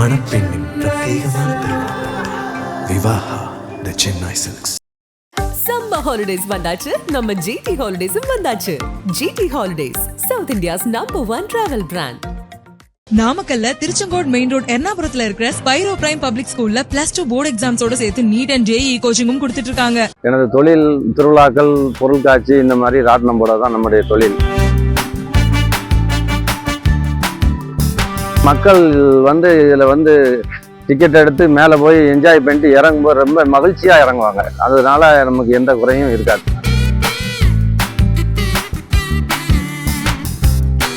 மணப்பெண்ணின் பிரத்யேகமான திருமணம். Vivaha the Chennai silks summer holidays வந்தாச்சு. நம்ம ஜிடி ஹாலிடேஸும் வந்தாச்சு. GT holidays south India's number one travel brand நாமக்கல்ல திருச்செங்கோடு மெயின் ரோட் எர்ணாபுரத்துல இருக்கிற ஸ்பைரோ பிரைம் பப்ளிக் ஸ்கூல்ல பிளஸ் டூ போர்டு எக்ஸாம்ஸோட சேர்த்து நீட் அண்ட் ஜேஇ கோச்சிங்கும் கொடுத்துட்டு இருக்காங்க. எனது தொழில் திருவிழாக்கள் பொருட்காட்சி இந்த மாதிரி ராட்டினம் போட தான் நம்முடைய தொழில். மக்கள் வந்து இதில் வந்து டிக்கெட் எடுத்து மேலே போய் என்ஜாய் பண்ணிட்டு இறங்கும்போது ரொம்ப மகிழ்ச்சியாக இறங்குவாங்க. அதனால நமக்கு எந்த குறையும் இருக்காது.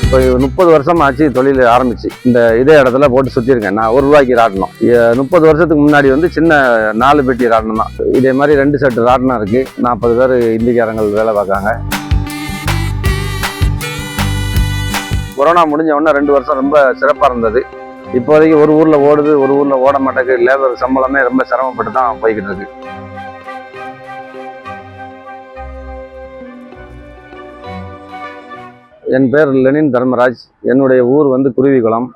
இப்போ முப்பது வருஷம் ஆச்சு தொழில் ஆரம்பிச்சு. இந்த இதே இடத்துல போட்டு சுற்றிருக்கேன் நான் ஒரு ரூபாய்க்கு ராட்டணும் முப்பது வருஷத்துக்கு முன்னாடி வந்து சின்ன நாலு பெட்டி ராட்டனம் தான் இதே மாதிரி ரெண்டு செட்டு ராட்டினம் இருக்குது நாற்பது பேர் இந்திக்காரங்கள் வேலை பார்க்காங்க கொரோனா முடிஞ்ச உடனே ரெண்டு வருஷம் ரொம்ப சிறப்பாக இருந்தது. இப்போதைக்கு ஒரு ஊரில் ஓடுது ஒரு ஊரில் ஓட மாட்டேங்குது லேபர் சம்பளமே ரொம்ப சிரமப்பட்டு தான் போய்கிட்டு இருக்கு. என் பேர் லெனின் தர்மராஜ். என்னுடைய ஊர் வந்து குருவிக்குளம்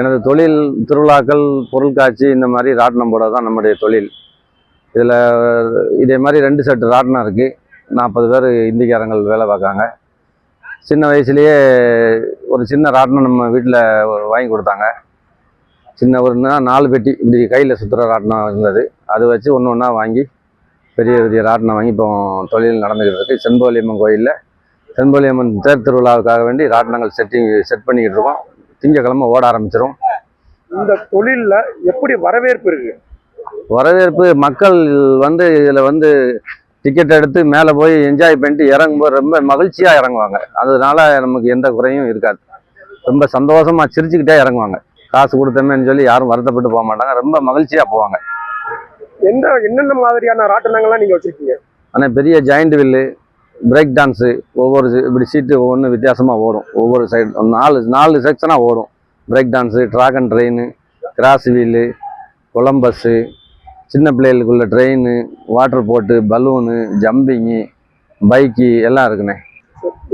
எனது தொழில் திருவிழாக்கள் பொருட்காட்சி இந்த மாதிரி ராட்டினம் போட தான் நம்முடைய தொழில். இதில் இதே மாதிரி ரெண்டு செட்டு ராட்டினம் இருக்குது நாற்பது பேர் இந்திக்காரங்கள் வேலை பார்க்காங்க சின்ன வயசுலேயே ஒரு சின்ன ராட்டினம் நம்ம வீட்டில் வாங்கி கொடுத்தாங்க. சின்ன ஒரு நாலு பெட்டி இப்படி கையில் சுற்றுற ராட்டினம் இருந்தது. அதை வச்சு ஒன்று ஒன்றா வாங்கி பெரிய பெரிய ராட்டினம் வாங்கி இப்போ தொழில் நடந்துக்கிட்டு இருக்கு. செண்போலியம்மன் கோயிலில் செண்போலியம்மன் தேர் திருவிழாவுக்காக வேண்டி ராட்டினங்கள் செட்டிங் செட் பண்ணிக்கிட்டு இருக்கோம். திங்கக்கிழமை ஓட ஆரம்பிச்சிரும். இந்த தொழில்ல எப்படி வரவேற்பு இருக்கு? வரவேற்பு மக்கள் வந்து இதில் வந்து டிக்கெட் எடுத்து மேலே போய் என்ஜாய் பண்ணிட்டு இறங்கும்போது ரொம்ப மகிழ்ச்சியாக இறங்குவாங்க. அதனால நமக்கு எந்த குறையும் இருக்காது. ரொம்ப சந்தோஷமாக சிரிச்சுக்கிட்டே இறங்குவாங்க. காசு கொடுத்தமேன்னு சொல்லி யாரும் வருத்தப்பட்டு போக மாட்டாங்க. ரொம்ப மகிழ்ச்சியாக போவாங்க. எந்த என்னென்ன மாதிரியான ராட்டினங்கள்லாம் நீங்க வச்சிருக்கீங்க? ஆனால் பெரிய ஜாயிண்ட் வில்லு பிரேக் டான்ஸு ஒவ்வொரு இப்படி சீட்டு ஒவ்வொன்று வித்தியாசமாக ஓடும். ஒவ்வொரு சைடு நாலு நாலு செக்ஷனாக ஓடும். Break dance dragon train cross wheel Columbus சின்ன பிள்ளைகளுக்குள்ள train water boat balloon jumping bike எல்லாம் இருக்குண்ணே.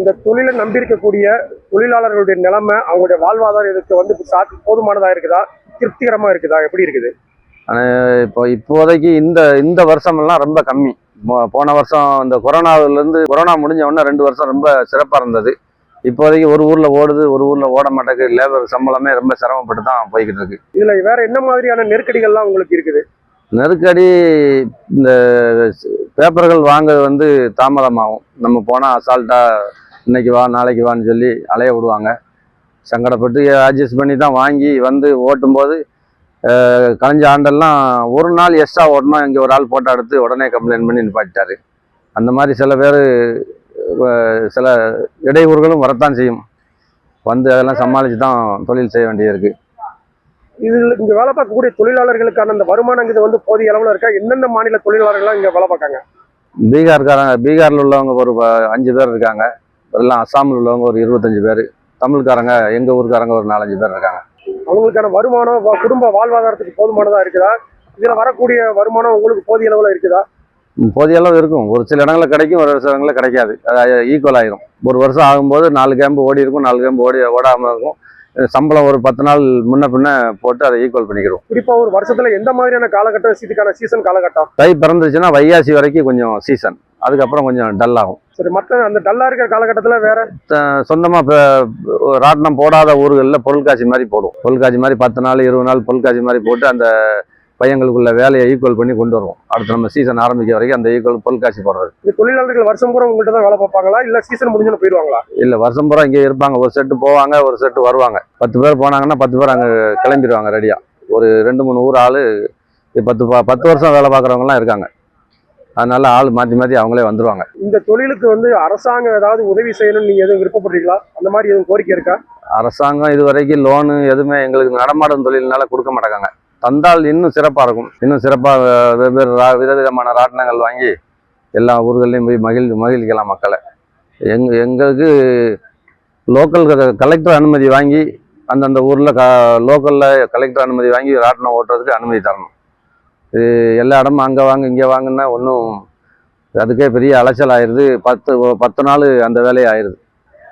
இந்த தொழிலை நம்பி இருக்கக்கூடிய தொழிலாளர்களுடைய நிலைமை அவங்களுடைய வாழ்வாதாரம் இதுக்கு வந்து சாத்தி போதுமானதா இருக்குதா? திருப்திகரமா இருக்குதா? எப்படி இருக்குது? இப்போ இப்போதைக்கு இந்த இந்த வருஷமெல்லாம் ரொம்ப கம்மி. போன வருஷம் இந்த கொரோனாவிலேருந்து கொரோனா முடிஞ்ச உடனே ரெண்டு வருஷம் ரொம்ப சிறப்பாக இருந்தது. இப்போதைக்கு ஒரு ஊரில் ஓடுது ஒரு ஊரில் ஓட மாட்டேங்குது. லேபர் சம்பளமே ரொம்ப சிரமப்பட்டு தான் போய்கிட்டு இருக்கு. இதுல வேற என்ன மாதிரியான நெருக்கடிகள்லாம் உங்களுக்கு இருக்குது? நெருக்கடி இந்த பேப்பர்கள் வாங்குறது வந்து தாமதமாகும். நம்ம போனால் அசால்ட்டாக இன்னைக்கு வா நாளைக்கு வான்னு சொல்லி அலைய விடுவாங்க. சங்கடப்பட்டு அட்ஜஸ்ட் பண்ணி தான் வாங்கி வந்து ஓட்டும்போது கலைஞ்ச ஆண்டெல்லாம் ஒரு நாள் எக்ஸ்ட்ரா ஓட்டணும் இங்கே ஒரு ஆள் போட்டோ எடுத்து உடனே கம்ப்ளைண்ட் பண்ணி நிப்பாட்டாரு அந்த மாதிரி சில பேர் சில இடையூறுகளும் வரத்தான் செய்யும். வந்து அதெல்லாம் சமாளித்து தான் தொழில் செய்ய வேண்டியது இருக்குது இதுல இங்க வேலை பார்க்கக்கூடிய தொழிலாளர்களுக்கான அந்த வருமானம் இது வந்து போதிய அளவுல இருக்கா? என்னென்ன மாநில தொழிலாளர்கள்லாம் இங்க வேலை பார்க்காங்க? பீகார்காரங்க பீகாரில் உள்ளவங்க ஒரு அஞ்சு பேர் இருக்காங்க. எல்லாம் அஸ்ஸாமில் உள்ளவங்க ஒரு இருபத்தஞ்சு பேர். தமிழ்காரங்க எங்கள் ஊருக்காரங்க ஒரு நாலஞ்சு பேர் இருக்காங்க. அவங்களுக்கான வருமானம் குடும்ப வாழ்வாதாரத்துக்கு போதுமானதா இருக்குதா? இதுல வரக்கூடிய வருமானம் உங்களுக்கு போதிய அளவுல இருக்குதா? போதிய அளவு இருக்கும். ஒரு சில இடங்களில் கிடைக்கும் ஒரு சில இடங்களில் கிடைக்காது. அது ஈக்குவல் ஆயிரும். ஒரு வருஷம் ஆகும்போது நாலு கேம்பு ஓடி இருக்கும் நாலு கேம்பு ஓடி ஓடாமல் இருக்கும். சம்பளம் ஒரு பத்து நாள் முன்ன பின்ன போட்டு அதை ஈக்குவல் பண்ணிக்கிறோம். குறிப்பா ஒரு வருஷத்துல எந்த மாதிரியான காலகட்டம் இதுக்கான சீசன் காலகட்டம்? தை பிறந்துச்சுன்னா வைகாசி வரைக்கும் கொஞ்சம் சீசன் அதுக்கப்புறம் கொஞ்சம் டல் ஆகும். சரி மற்ற அந்த டல்லா இருக்கிற காலகட்டத்துல வேற? சொந்தமாக இப்போ ராட்டினம் போடாத ஊர்களில் பொருட்காட்சி மாதிரி போடும் பொருட்காட்சி மாதிரி பத்து நாள் இருபது நாள் பொருட்காட்சி மாதிரி போட்டு அந்த பையங்களுக்குள்ள வேலையை ஈக்குவல் பண்ணி கொண்டு வருவோம். அடுத்து நம்ம சீசன் ஆரம்பிக்க வரைக்கும் அந்த ஈக்குவல் பொருட்காட்சி போடுறது. இந்த தொழிலாளர்கள் வருஷம் பூரா உங்கள்கிட்ட தான் வேலை பார்ப்பாங்களா? இல்ல சீசன் முடிஞ்சோன்னு போயிடுவாங்களா? இல்லை வருஷம் பூரா இங்கே இருப்பாங்க. ஒரு செட்டு போவாங்க ஒரு செட்டு வருவாங்க. பத்து பேர் போனாங்கன்னா பத்து பேர் அங்கே கிளம்பிடுவாங்க ரெடியாக ஒரு ரெண்டு மூணு ஊர் ஆள் பத்து ப- பத்து வருஷம் வேலை பார்க்குறவங்கலாம் இருக்காங்க. அதனால ஆள் மாற்றி மாற்றி அவங்களே வந்துடுவாங்க இந்த தொழிலுக்கு வந்து அரசாங்கம் ஏதாவது உதவி செய்யணும்னு நீங்க எதுவும் விருப்பப்படுறீங்களா? அந்த மாதிரி எதுவும் கோரிக்கை இருக்கா? அரசாங்கம் இது வரைக்கும் லோனு எதுவுமே எங்களுக்கு நடமாடும் தொழில்னால கொடுக்க மாட்டாங்க. தந்தால் இன்னும் சிறப்பாக இருக்கும். இன்னும் சிறப்பாக வெவ்வேறு ரா விதவிதமான ராட்டினங்கள் வாங்கி எல்லா ஊர்கள்லையும் போய் மகிழ் மகிழ்க்கலாம் மக்களை. எங் எங்களுக்கு லோக்கல் கலெக்டர் அனுமதி வாங்கி அந்தந்த ஊரில் க லோக்கலில் கலெக்டர் அனுமதி வாங்கி ராட்டினம் ஓட்டுறதுக்கு அனுமதி தரணும். இது எல்லா இடமும் அங்கே வாங்க இங்கே வாங்கினா ஒன்றும் அதுக்கே பெரிய அலைச்சல் ஆயிடுது பத்து பத்து நாள் அந்த வேலையை ஆயிடுது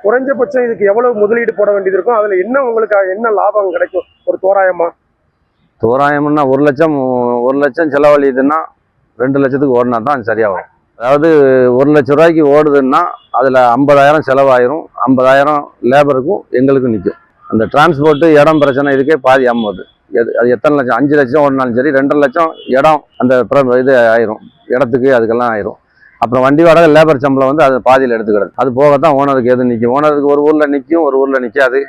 குறைஞ்சபட்சம் இதுக்கு எவ்வளவு முதலீடு போட வேண்டியது இருக்கும் அதில் என்ன உங்களுக்கு என்ன லாபம் கிடைக்கும்? ஒரு தோராயமாக தோராயம்னா ஒரு லட்சம் ஒரு லட்சம் செலவழியுதுன்னா ரெண்டு லட்சத்துக்கு ஓடினா தான் அது சரியாக வரும் அதாவது ஒரு லட்ச ரூபாய்க்கு ஓடுதுன்னா அதில் ஐம்பதாயிரம் செலவாயிரும். ஐம்பதாயிரம் லேபருக்கும் எங்களுக்கும் நிற்கும் அந்த டிரான்ஸ்போர்ட்டு இடம் பிரச்சனை இதுக்கே பாதி அம்மது எது அது எத்தனை லட்சம்? அஞ்சு லட்சம் ஓடினாலும் சரி ரெண்டரை லட்சம் இடம் அந்த இது ஆயிரும். இடத்துக்கு அதுக்கெல்லாம் ஆயிரும். அப்புறம் வண்டி வாடகை லேபர் சம்பளம் வந்து அது பாதியில் எடுத்துக்கிறது அது போக தான் ஓனருக்கு எது நிற்கும் ஓனருக்கு ஒரு ஊரில் நிற்கும் ஒரு ஊரில் நிற்காது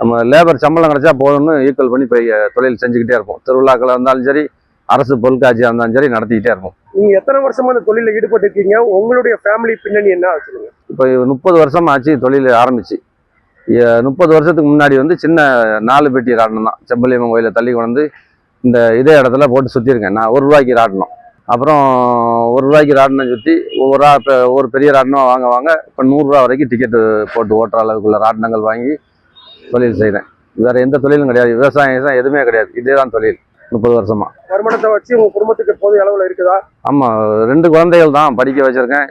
நம்ம லேபர் சம்பளம் கிடைச்சா போதும்னு ஈக்குவல் பண்ணி போய் தொழில் செஞ்சுக்கிட்டே இருப்போம். திருவிழாக்கள் இருந்தாலும் சரி அரசு பொருட்காட்சியாக இருந்தாலும் சரி நடத்திக்கிட்டே இருப்போம். நீங்க எத்தனை வருஷமா இந்த தொழில ஈடுபட்டு இருக்கீங்க உங்களுடைய ஃபேமிலி பின்னணி என்ன சொல்லுங்க. இப்போ முப்பது வருஷம் ஆச்சு தொழில் ஆரம்பிச்சு. முப்பது வருஷத்துக்கு முன்னாடி வந்து சின்ன நாலு பெட்டி ராட்டினம் தான். செம்பலியம்மன் கோயிலை தள்ளி கொண்டு வந்து இந்த இதே இடத்துல போட்டு சுற்றிருக்கேன் நான் ஒரு ரூபாய்க்கு ராட்டினம். அப்புறம் ஒரு ரூபாய்க்கு ராட்டினம் சுற்றி ஒவ்வொரு ஒரு பெரிய ராட்டினம் வாங்க வாங்க இப்போ நூறுரூவா வரைக்கும் டிக்கெட்டு போட்டு ஓட்டுற அளவுக்குள்ள ராட்டினங்கள் வாங்கி தொழில் செய்கிறேன் வேறு எந்த தொழிலும் கிடையாது. விவசாயம் எதுவுமே கிடையாது. இதே தான் தொழில். முப்பது வருஷமா. வருமானத்தை வச்சு உங்க குடும்பத்துக்கு போதிய அளவுல இருக்குதா? ஆமாம் ரெண்டு குழந்தைகள் தான் படிக்க வச்சுருக்கேன்.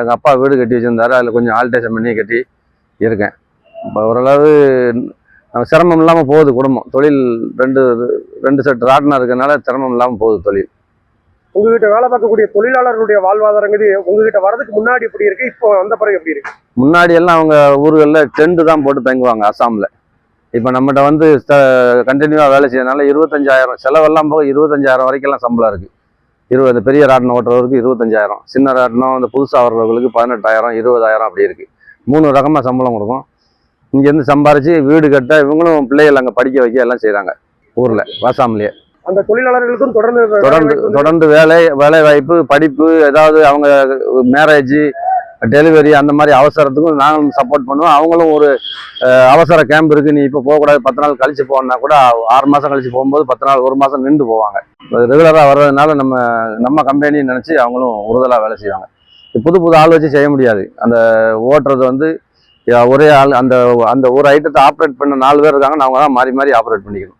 எங்கள் அப்பா வீடு கட்டி வச்சுருந்தாரு. அதில் கொஞ்சம் ஆல்டேஷன் பண்ணி கட்டி இருக்கேன். இப்போ ஓரளவு சிரமம் இல்லாமல் போகுது குடும்பம். தொழில் ரெண்டு ரெண்டு செட் ராட்டினம் இருக்கறனால சிரமம் இல்லாமல் போகுது தொழில். உங்ககிட்ட வேலை பார்க்கக்கூடிய தொழிலாளர்களுடைய வாழ்வாதாரங்கிறது உங்ககிட்ட வரதுக்கு முன்னாடி எப்படி இருக்கு? இப்போ வந்த பிறகு எப்படி இருக்கு? முன்னாடி எல்லாம் அவங்க ஊர்களில் டென்ட் தான் போட்டு தங்குவாங்க அசாமில். இப்போ நம்மகிட்ட வந்து கண்டினியூவாக வேலை செய்யறதுனால இருபத்தஞ்சாயிரம் செலவெல்லாம் போக இருபத்தஞ்சாயிரம் வரைக்கும்லாம் சம்பளம் இருக்குது இருபது பெரிய ராட்டினம் ஓட்டுறவருக்கு இருபத்தஞ்சாயிரம் சின்ன ராட்டினம் அந்த புதுசாக வர்றவர்களுக்கு பதினெட்டாயிரம் இருபதாயிரம் அப்படி இருக்குது மூணு ரகமாக சம்பளம் கொடுக்கும். இங்கேருந்து சம்பாரித்து வீடு கட்ட இவங்களும் பிள்ளைகள் அங்கே படிக்க வைக்க எல்லாம் செய்கிறாங்க ஊரில் வாசாமிலேயே அந்த தொழிலாளர்களுக்கும் தொடர்ந்து தொடர்ந்து தொடர்ந்து வேலை வேலை வாய்ப்பு படிப்பு ஏதாவது அவங்க மேரேஜ் டெலிவரி அந்த மாதிரி அவசரத்துக்கும் நாங்களும் சப்போர்ட் பண்ணுவோம். அவங்களும் ஒரு அவசர கேம்ப் இருக்கு. நீ இப்போ போகக்கூடாது பத்து நாள் கழிச்சு போனா கூட ஆறு மாசம் கழிச்சு போகும்போது பத்து நாள் ஒரு மாசம் நின்று போவாங்க. ரெகுலராக வர்றதுனால நம்ம நம்ம கம்பெனி நினைச்சு அவங்களும் உறுதலா வேலை செய்வாங்க. புது புது ஆள் வச்சு செய்ய முடியாது. அந்த ஓட்டுறது வந்து ஒரே ஆள் அந்த அந்த ஒரு ஐட்டத்தை ஆப்ரேட் பண்ண நாலு பேர் இருக்காங்கன்னா அவங்க தான் மாறி மாறி ஆப்ரேட் பண்ணிக்கணும்.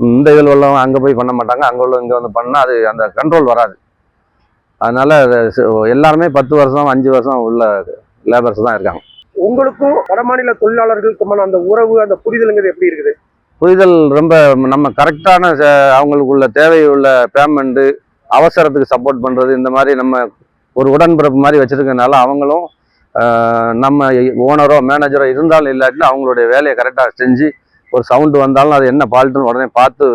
இந்த இதில் உள்ளவங்க அங்கே போய் பண்ண மாட்டாங்க அங்கே உள்ள இங்கே வந்து பண்ணால் அது அந்த கண்ட்ரோல் வராது. அதனால எல்லாருமே பத்து வருஷம் அஞ்சு வருஷம் உள்ள லேபர்ஸ் தான் இருக்காங்க. உங்களுக்கும் வடமாநில தொழிலாளர்களுக்குமான அந்த உறவு அந்த புரிதலுங்கிறது எப்படி இருக்குது? புரிதல் ரொம்ப நம்ம கரெக்டான அவங்களுக்குள்ள தேவை உள்ள பேமெண்ட்டு அவசரத்துக்கு சப்போர்ட் பண்ணுறது இந்த மாதிரி நம்ம ஒரு உடன்பிறப்பு மாதிரி வச்சிருக்கனால அவங்களும் நம்ம ஓனரோ மேனேஜரோ இருந்தாலும் இல்லாட்டிலும் அவங்களுடைய வேலையை கரெக்டாக செஞ்சு ஒரு சவுண்டு வந்தாலும் அது என்ன ஃபால்ட்டுன்னு உடனே பார்த்து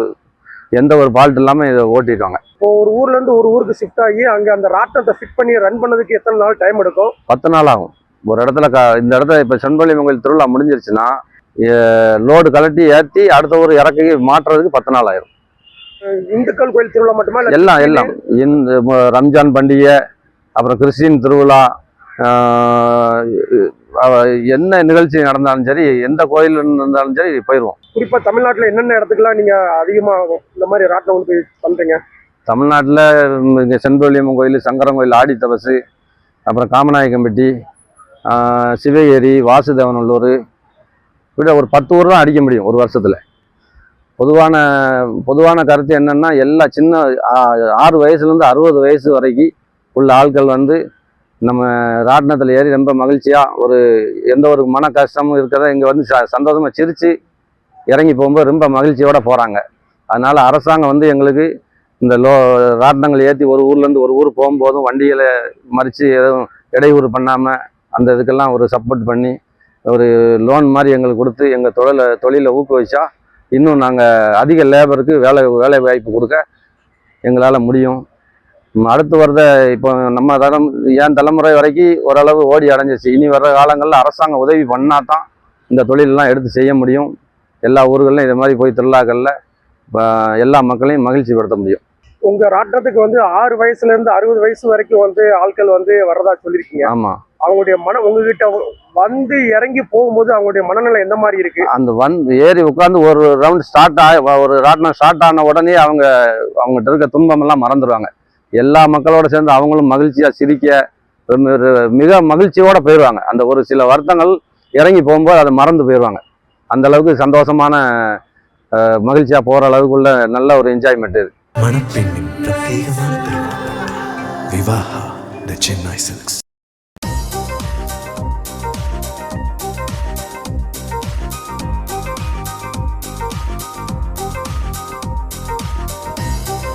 எந்த ஒரு ஃபால்ட் இல்லாமல் இதை ஓட்டிடுவாங்க இப்போ ஒரு ஊர்ல இருந்து ஒரு ஊருக்கு ஷிஃப்ட் ஆகி அங்க அந்த ராட்டத்தை ஃபிட் பண்ணி ரன் பண்ணதுக்கு எத்தனை நாள் டைம் எடுக்கும்? பத்து நாள் ஆகும். ஒரு இடத்துல க இந்த இடத்துல இப்போ செண்பள்ளி கோயில் திருவிழா முடிஞ்சிருச்சுன்னா லோடு கலட்டி ஏற்றி அடுத்த ஒரு இறக்கி மாற்றுறதுக்கு பத்து நாள் ஆயிரும். இந்துக்கள் கோயில் திருவிழா மட்டுமா? எல்லாம் எல்லாம். இந்த ரம்ஜான் பண்டிகை அப்புறம் கிறிஸ்டின் திருவிழா என்ன நிகழ்ச்சி நடந்தாலும் சரி எந்த கோயில் இருந்தாலும் சரி போயிடுவோம் குறிப்பா தமிழ்நாட்டுல என்னென்ன இடத்துக்குலாம் நீங்க அதிகமா இந்த மாதிரி ராட்டினம் கொண்டு போய் பண்றீங்க? தமிழ்நாட்டில் இங்கே செண்பள்ளியம்மன் கோயில் சங்கரன் கோயில் ஆடி தபசு அப்புறம் காமநாயக்கம்பட்டி சிவகேரி வாசுதேவநல்லூர். இப்படி ஒரு பத்து ஊர் தான் அடிக்க முடியும் ஒரு வருஷத்தில். பொதுவான பொதுவான கருத்து என்னன்னா எல்லா சின்ன ஆறு வயசுலேருந்து அறுபது வயசு வரைக்கும் உள்ள ஆட்கள் வந்து நம்ம ராட்டினத்தில் ஏறி ரொம்ப மகிழ்ச்சியாக ஒரு எந்த ஒரு மன கஷ்டமும் இருக்கிறத இங்கே வந்து ச சந்தோஷமாக சிரித்து இறங்கி போகும்போது ரொம்ப மகிழ்ச்சியோடு போகிறாங்க அதனால் அரசாங்கம் வந்து எங்களுக்கு இந்த லோ ராட்டினங்கள் ஏற்றி ஒரு ஊர்லேருந்து ஒரு ஊர் போகும்போதும் வண்டிகளை மறித்து எதுவும் இடையூறு பண்ணாமல் அந்த இதுக்கெல்லாம் ஒரு சப்போர்ட் பண்ணி ஒரு லோன் மாதிரி எங்களுக்கு கொடுத்து எங்கள் தொழிலை தொழிலை ஊக்குவிச்சா இன்னும் நாங்கள் அதிக லேபருக்கு வேலை வேலை வாய்ப்பு கொடுக்க எங்களால் முடியும். அடுத்து வர்றத இப்போ நம்ம தரம் என் தலைமுறை வரைக்கும் ஓரளவு ஓடி அடைஞ்சிச்சு? இனி வர்ற காலங்களில் அரசாங்கம் உதவி பண்ணால் தான் இந்த தொழிலெல்லாம் எடுத்து செய்ய முடியும். எல்லா ஊர்கள்லையும் இது மாதிரி போய் திருவிழாக்களில் எல்லா மக்களையும் மகிழ்ச்சிப்படுத்த முடியும். உங்க ராட்டினத்துக்கு வந்து ஆறு வயசுல இருந்து அறுபது வயசு வரைக்கும் வந்து ஆட்கள் வந்து வர்றதா சொல்லியிருக்கீங்க. ஆமாம் அவங்களுடைய மன உங்ககிட்ட வந்து இறங்கி போகும்போது அவங்களுடைய மனநிலை எந்த மாதிரி இருக்கு? அந்த வன் ஏறி உட்காந்து ஒரு ரவுண்ட் ஸ்டார்ட் ஆகி ஒரு ராட்டினம் ஸ்டார்ட் ஆன உடனே அவங்க அவங்ககிட்ட இருக்க துன்பமெல்லாம் மறந்துடுவாங்க எல்லா மக்களோட சேர்ந்து அவங்களும் மகிழ்ச்சியாக சிரிக்க மிக மகிழ்ச்சியோட போயிடுவாங்க அந்த ஒரு சில வருத்தங்கள் இறங்கி போகும்போது அதை மறந்து போயிடுவாங்க அந்த அளவுக்கு சந்தோஷமான மகிழ்ச்சியாக போகிற அளவுக்குள்ள நல்ல ஒரு என்ஜாய்மெண்ட் இது. மணப்பெண்ணின் பிரத்யேகமான திருமணம். Vivaha the Chennai silks